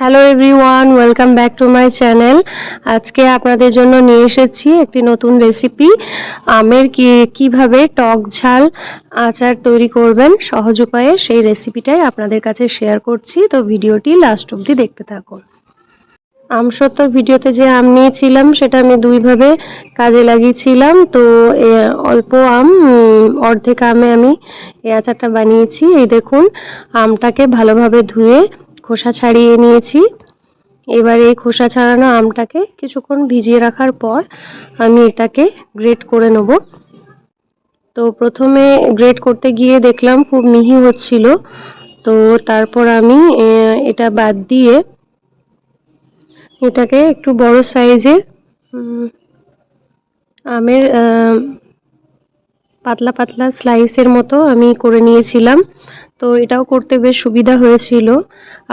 Hello everyone welcome back to my channel আজকে আপনাদের জন্য নিয়ে এসেছি একটি নতুন রেসিপি আমের কি, কীভাবে টক ঝাল আচার তৈরি করবেন, সহজ উপায়ে সেই রেসিপিটাই আপনাদের কাছে শেয়ার করছি। তো ভিডিওটি লাস্ট অবধি দেখতে থাকুন। আম সত্য ভিডিওতে যে আম নিয়েছিলাম, সেটা আমি দুইভাবে কাজে লাগিয়েছিলাম। তো অল্প আম অর্ধেক আমে আমি এই আচারটা বানিয়েছি। এই দেখুন, আমটাকে ভালোভাবে ধুয়ে খোসা ছাড়িয়ে নিয়েছি। এবার এই খোসা ছাড়ানো আমটাকে কিছুক্ষণ ভিজিয়ে রাখার পর আমি এটাকে গ্রেট করে নেব। তো প্রথমে গ্রেট করতে গিয়ে দেখলাম খুব মিহি হচ্ছিল। তো তারপর আমি এটা বাদ দিয়ে এটাকে একটু বড় সাইজের আমের পাতলা পাতলা স্লাইসের মতো আমি করে নিয়েছিলাম। তো এটাও করতে বেশ সুবিধা হয়েছিল।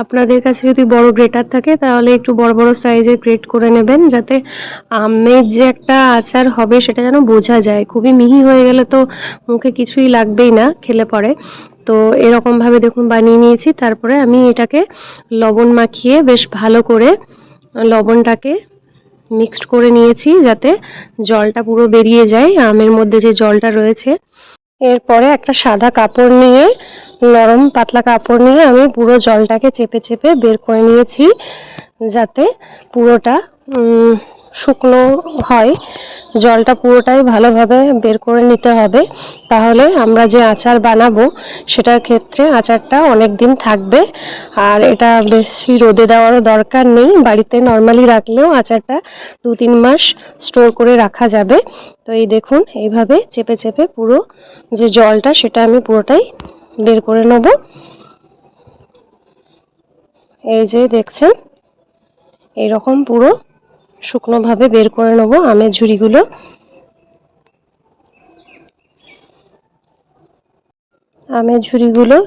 আপনাদের কাছে যদি বড় গ্রেটার থাকে, তাহলে একটু বড় বড় সাইজের গ্রেট করে নেবেন, যাতে আমের যে একটা আচার হবে, সেটা যেন বোঝা যায়। খুবই মিহি হয়ে গেলে তো মুখে কিছুই লাগবেই না, খেলে পরে। তো এরকমভাবে দেখুন বানিয়ে নিয়েছি। তারপরে আমি এটাকে লবণ মাখিয়ে বেশ ভালো করে লবণটাকে মিক্সড করে নিয়েছি, যাতে জলটা পুরো বেরিয়ে যায় আমের মধ্যে যে জলটা রয়েছে। এরপরে একটা সাদা কাপড় নিয়ে নরম পাতলা কাপড় নিয়ে আমি পুরো জলটাকে চেপে চেপে বের করে নিয়েছি, যাতে পুরোটা শুকনো হয়। জলটা পুরোটাই ভালোভাবে বের করে নিতে হবে। তাহলে আমরা যে আচার বানাবো, সেটার ক্ষেত্রে আচারটা অনেক দিন থাকবে। আর এটা বেশি রোদে দেওয়ারও দরকার নেই। বাড়িতে নর্মালি রাখলেও আচারটা দু তিন মাস স্টোর করে রাখা যাবে। তো এই দেখুন, এইভাবে চেপে চেপে পুরো যে জলটা, সেটা আমি পুরোটাই বের করে নেব। এই যে দেখছেন, এইরকম পুরো শুকনোভাবে বের করে নেব আমের ঝুড়িগুলো। আমের ঝুড়িগুলো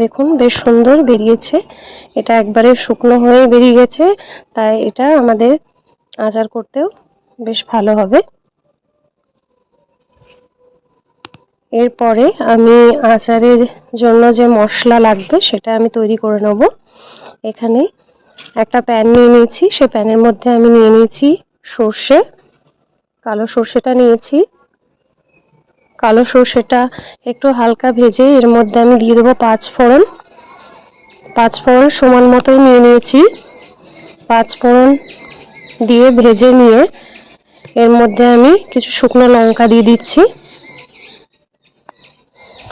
দেখুন বেশ সুন্দর বেরিয়েছে। এটা একবারে শুকনো হয়ে বেরিয়ে গেছে, তাই এটা আমাদের আচার করতেও বেশ ভালো হবে। এরপরে আমি আচারের জন্য যে মশলা লাগবে সেটা আমি তৈরি করে নেব। এখানে একটা প্যান নিয়ে নিয়েছি। সে প্যানের মধ্যে আমি নিয়ে নিয়েছি সর্ষে, কালো সর্ষেটা নিয়েছি। কালো সর্ষেটা একটু হালকা ভেজে এর মধ্যে আমি দিয়ে দেবো পাঁচ ফোড়ন। পাঁচ ফোড়ন সমান মতোই নিয়ে নিয়েছি। পাঁচ ফোড়ন দিয়ে ভেজে নিয়ে এর মধ্যে আমি কিছু শুকনো লঙ্কা দিয়ে দিচ্ছি।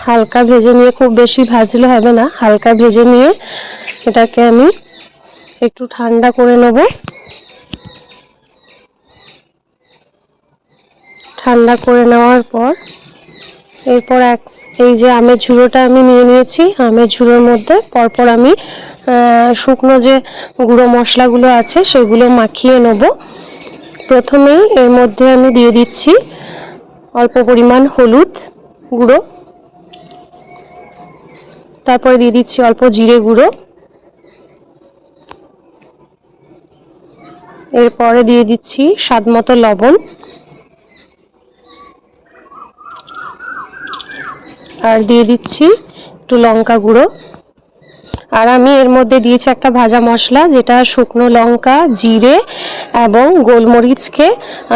হালকা ভেজে নিয়ে খুব বেশি ভাজলে হবে না, হালকা ভেজে নিয়ে এটাকে আমি একটু ঠান্ডা করে নেব। ঠান্ডা করে নেওয়ার পর এরপর এক, এই যে আমের ঝুড়োটা আমি নিয়ে নিয়েছি, আমের ঝুড়োর মধ্যে পরপর আমি শুকনো যে গুঁড়ো মশলাগুলো আছে সেগুলো মাখিয়ে নেব। প্রথমেই এর মধ্যে আমি দিয়ে দিচ্ছি অল্প পরিমাণ হলুদ গুঁড়ো। তারপরে দিয়ে দিচ্ছি অল্প জিরে গুঁড়ো। এরপরে দিয়ে দিচ্ছি স্বাদ মতো লবণ। আর দিয়ে দিচ্ছি একটু লঙ্কা গুঁড়ো। আর আমি এর মধ্যে দিয়েছি একটা ভাজা মশলা, যেটা শুকনো লঙ্কা, জিরে এবং গোলমরিচকে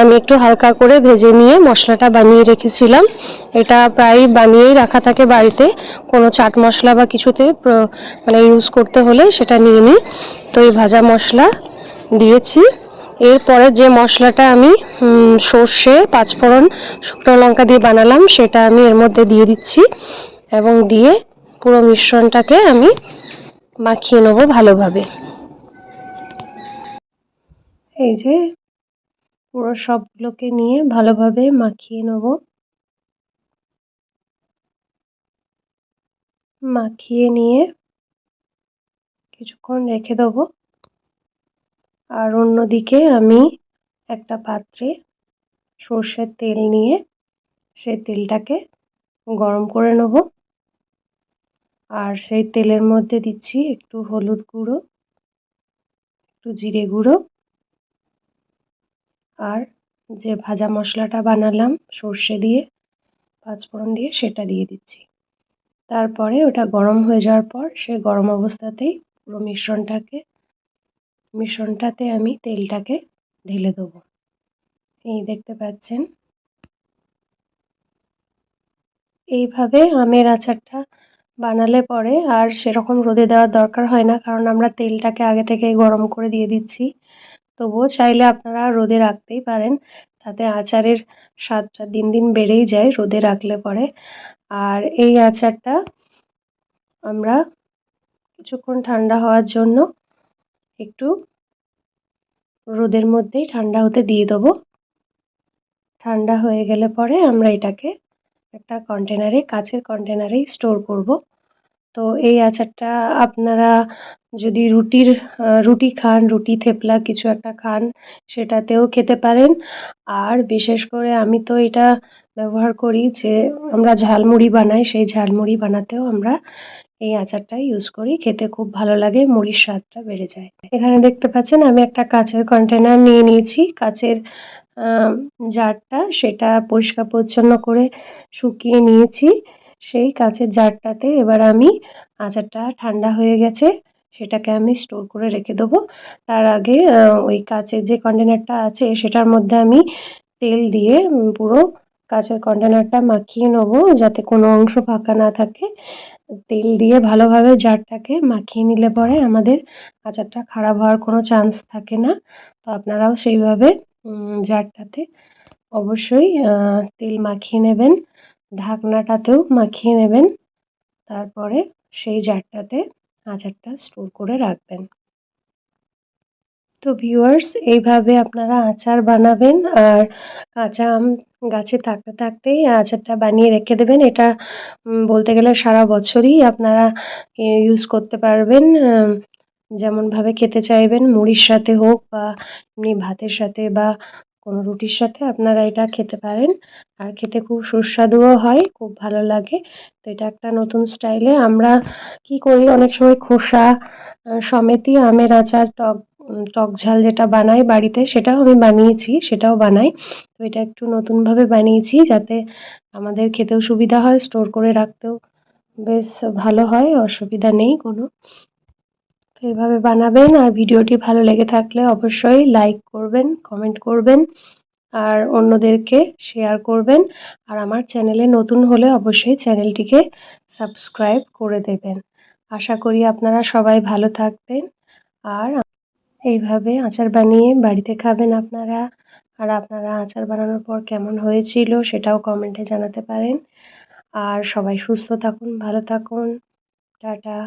আমি একটু হালকা করে ভেজে নিয়ে মশলাটা বানিয়ে রেখেছিলাম। এটা প্রায় বানিয়েই রাখা থাকে বাড়িতে। কোনো চাট মশলা বা কিছুতে মানে ইউজ করতে হলে সেটা নিয়ে নিই। তো এই ভাজা মশলা দিয়েছি। এরপরে যে মশলাটা আমি সর্ষে, পাঁচফোড়ন, শুকনো লঙ্কা দিয়ে বানালাম, সেটা আমি এর মধ্যে দিয়ে দিচ্ছি এবং দিয়ে পুরো মিশ্রণটাকে আমি মাখিয়ে নেব ভালোভাবে। এই যে পুরো সবগুলোকে নিয়ে ভালোভাবে মাখিয়ে নেব। মাখিয়ে নিয়ে কিছুক্ষণ রেখে দেবো। আর অন্যদিকে আমি একটা পাত্রে সর্ষের তেল নিয়ে সেই তেলটাকে গরম করে নেব। আর সেই তেলের মধ্যে দিচ্ছি একটু হলুদ গুঁড়ো, একটু জিরে গুঁড়ো আর যে ভাজা মশলাটা বানালাম সর্ষে দিয়ে, পাঁচফোড়ন দিয়ে সেটা দিয়ে দিচ্ছি। তারপরে ওটা গরম হয়ে যাওয়ার পর সে গরম অবস্থাতেই পুরো মিশ্রণটাকে, মিশ্রণটাতে আমি তেলটাকে ঢেলে দেবো। এই দেখতে পাচ্ছেন? এইভাবে আমের আচারটা বানালে পরে আর সেরকম রোদে দেওয়ার দরকার হয় না, কারণ আমরা তেলটাকে আগে থেকেই গরম করে দিয়ে দিচ্ছি। তবুও চাইলে আপনারা রোদে রাখতেই পারেন, তাতে আচারের স্বাদটা দিন দিন বেড়েই যায় রোদে রাখলে পরে। আর এই আচারটা আমরা কিছুক্ষণ ঠান্ডা হওয়ার জন্য একটু রোদের মধ্যেই ঠান্ডা হতে দিয়ে দেবো। ঠান্ডা হয়ে গেলে পরে আমরা এটাকে একটা কন্টেনারে কাচের কন্টেনারেই স্টোর করব। তো এই আচারটা আপনারা যদি রুটির রুটি খান, রুটি, থেপলা কিছু একটা খান, সেটাতেও খেতে পারেন। আর বিশেষ করে আমি তো এটা ব্যবহার করি যে, আমরা ঝালমুড়ি বানাই, সেই ঝালমুড়ি বানাতেও আমরা এই আচারটা ইউজ করি। খেতে খুব ভালো লাগে, মুড়ির স্বাদটা বেড়ে যায়। এখানে দেখতে পাচ্ছেন, আমি একটা কাচের কন্টেনার নিয়ে নিয়েছি। কাচের জারটা সেটা পরিষ্কার পরিচ্ছন্ন করে শুকিয়ে নিয়েছি। সেই কাচের জারটাতে এবার আমি আচারটা ঠান্ডা হয়ে গেছে, সেটাকে আমি স্টোর করে রেখে দেবো। তার আগে ওই কাচের যে কন্টেনারটা আছে, সেটার মধ্যে আমি তেল দিয়ে পুরো কাচের কন্টেনারটা মাখিয়ে নেব, যাতে কোনো অংশ ফাঁকা না থাকে। তেল দিয়ে ভালোভাবে জারটাকে মাখিয়ে নিলে পরে আমাদের আচারটা খারাপ হওয়ার কোনো চান্স থাকে না। তো আপনারাও সেইভাবে জারটাতে অবশ্যই তেল মাখিয়ে নেবেন, ঢাকনাটাতেও মাখিয়ে নেবেন, তারপরে সেই জারটাতে আচারটা স্টোর করে রাখবেন। তো ভিউয়ার্স, এইভাবে আপনারা আচার বানাবেন আর কাঁচা আম গাছে থাকতে থাকতেই আচারটা বানিয়ে রেখে দেবেন। এটা বলতে গেলে সারা বছরই আপনারা ইউজ করতে পারবেন যেমনভাবে খেতে চাইবেন, মুড়ির সাথে হোক বা এমনি ভাতের সাথে বা কোনো রুটির সাথে আপনারা এটা খেতে পারেন। আর খেতে খুব সুস্বাদুও হয়, খুব ভালো লাগে। তো এটা একটা নতুন স্টাইলে আমরা কি করি? অনেক সময় খোসা সমেতই আমের আচার, টক টক ঝাল যেটা বানাই বাড়িতে সেটাও আমি বানিয়েছি, সেটাও বানাই। তো এটা একটু নতুনভাবে বানিয়েছি যাতে আমাদের খেতেও সুবিধা হয়, স্টোর করে রাখতেও বেশ ভালো হয়, অসুবিধা নেই কোনো। তো এভাবে বানাবেন আর ভিডিওটি ভালো লেগে থাকলে অবশ্যই লাইক করবেন কমেন্ট করবেন আর অন্যদেরকে শেয়ার করবেন। আর আমার চ্যানেলে নতুন হলে অবশ্যই চ্যানেলটিকে সাবস্ক্রাইব করে দেবেন। আশা করি আপনারা সবাই ভালো থাকবেন আর এইভাবে আচার বানিয়ে বাড়িতে খাবেন আপনারা। আর আপনারা আচার বানানোর পর কেমন হয়েছিল সেটাও কমেন্টে জানাতে পারেন। আর সবাই সুস্থ থাকুন, ভালো থাকুন। টাটা।